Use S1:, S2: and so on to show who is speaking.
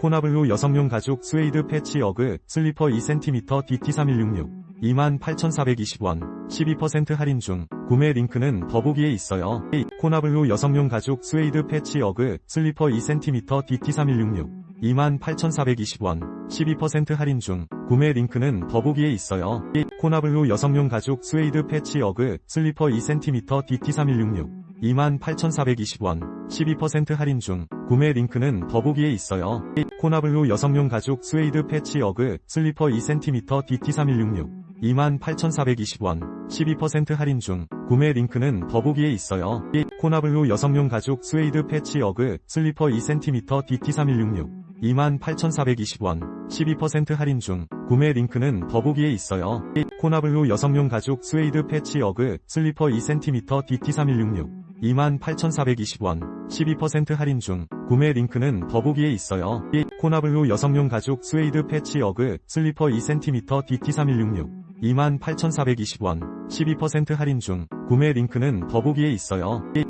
S1: 코나블루 여성용 가죽 스웨이드 패치 어그 슬리퍼 2cm DT3166 28,420원 12% 할인 중 구매 링크는 더보기에 있어요. 코나블루 여성용 가죽 스웨이드 패치 어그 슬리퍼 2cm DT3166 28,420원 12% 할인 중 구매 링크는 더보기에 있어요. 코나블루 여성용 가죽 스웨이드 패치 어그 슬리퍼 2cm DT3166 28,420원 12% 할인 중 구매 링크는 더보기에 있어요. 코나블루 여성용 가죽 스웨이드 패치 어그 슬리퍼 2cm DT3166 28,420원 12% 할인 중 구매 링크는 더보기에 있어요. 코나블루 여성용 가죽 스웨이드 패치 어그 슬리퍼 2cm DT3166 28,420원 12% 할인 중 구매 링크는 더보기에 있어요. 코나블루 여성용 가죽 스웨이드 패치 어그 슬리퍼 2cm DT3166 28,420원 12% 할인 중 구매 링크는 더보기에 있어요. 코나블루 여성용 가죽 스웨이드 패치 어그 슬리퍼 2cm DT3166 28,420원 12% 할인 중 구매 링크는 더보기에 있어요.